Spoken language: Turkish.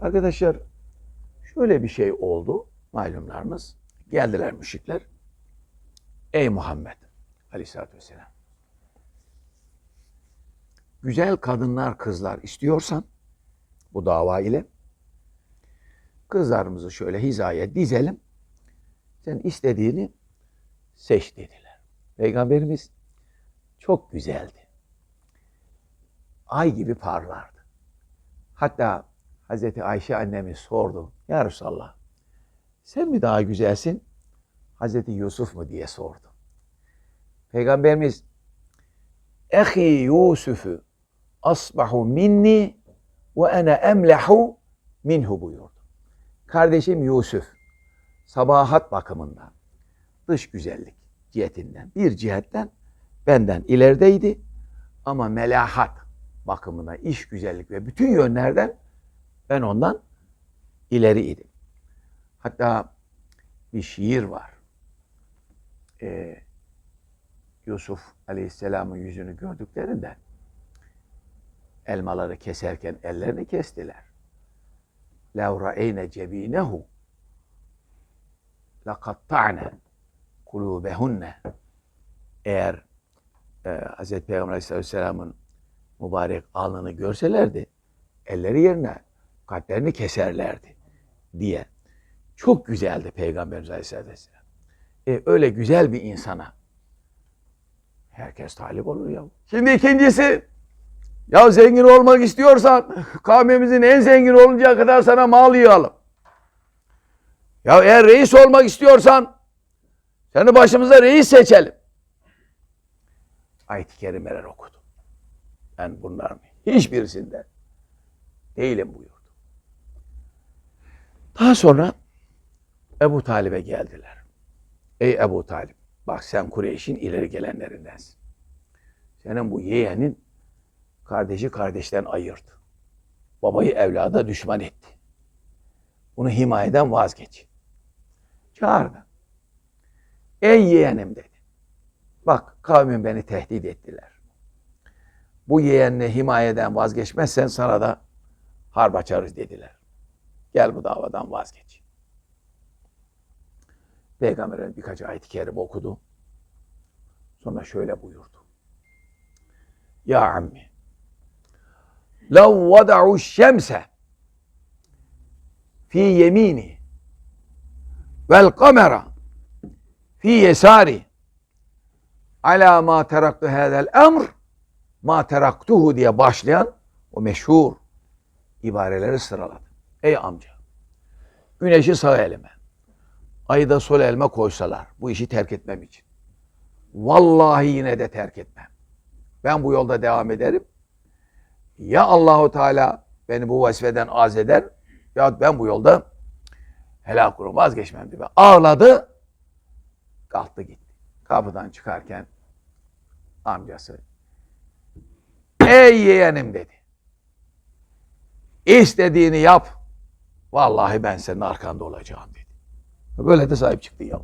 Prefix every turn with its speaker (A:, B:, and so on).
A: Arkadaşlar şöyle bir şey oldu malumlarınız. Geldiler müşrikler. Ey Muhammed aleyhissalatü vesselam. Güzel kadınlar, kızlar istiyorsan bu dava ile kızlarımızı şöyle hizaya dizelim. Sen istediğini seç dediler. Peygamberimiz çok güzeldi. Ay gibi parlardı. Hatta Hazreti Ayşe annemiz sordu. Ya Resulallah sen mi daha güzelsin? Hazreti Yusuf mu diye sordu. Peygamberimiz Ehi Yusuf'u asbahu minni ve ene emlehu minhu buyurdu. Kardeşim Yusuf sabahat bakımından dış güzellik cihetinden bir cihetten benden ilerideydi ama melahat bakımına iş güzellik ve bütün yönlerden ben ondan ileriydim. Hatta bir şiir var. Ee, Yusuf Aleyhisselam'ın yüzünü gördüklerinde elmaları keserken ellerini kestiler. لَوْ رَأَيْنَ جَب۪ينَهُ لَقَطَّعْنَ kulubehunne eğer e, Hz. Peygamber Aleyhisselam'ın mübarek alnını görselerdi elleri yerine kalplerini keserlerdi diye. Çok güzeldi Peygamberimiz Aleyhisselam. E, öyle güzel bir insana herkes talip olur ya. Şimdi ikincisi ya zengin olmak istiyorsan kavmimizin en zengin oluncaya kadar sana mal yığalım. Ya eğer reis olmak istiyorsan seni başımıza reis seçelim. Ayet-i kerimeler okudu. Ben bunların hiçbirisinde değilim buyurdu. Daha sonra Ebu Talib'e geldiler. Ey Ebu Talib, bak sen Kureyş'in ileri gelenlerindensin. Senin bu yeğenin kardeşi kardeşten ayırdı. Babayı evlada düşman etti. Bunu himayeden vazgeç. Çağırdı. Ey yeğenim dedi. Bak kavmin beni tehdit ettiler. Bu yeğenini himayeden vazgeçmezsen sana da harp açarız dediler. Gel bu davadan vazgeç. Peygamber'in birkaç ayet-i kerime okudu. Sonra şöyle buyurdu. Ya ammi لَوْ وَدَعُوا الشَّمْسَ فِي يَم۪ينِ وَالْقَمَرَ fi yesari ala ma teraktu hadel emr ma teraktuhu diye başlayan o meşhur ibareleri sıraladı. Ey amca güneşi sağ elime ayı da sol elime koysalar bu işi terk etmem için. Vallahi yine de terk etmem. Ben bu yolda devam ederim. Ya Allahu Teala beni bu vazifeden az eder ya ben bu yolda helak olurum vazgeçmem diye. Ağladı kalktı gitti. Kapıdan çıkarken amcası ey yeğenim dedi. İstediğini yap. Vallahi ben senin arkanda olacağım dedi. Böyle de sahip çıktı ya.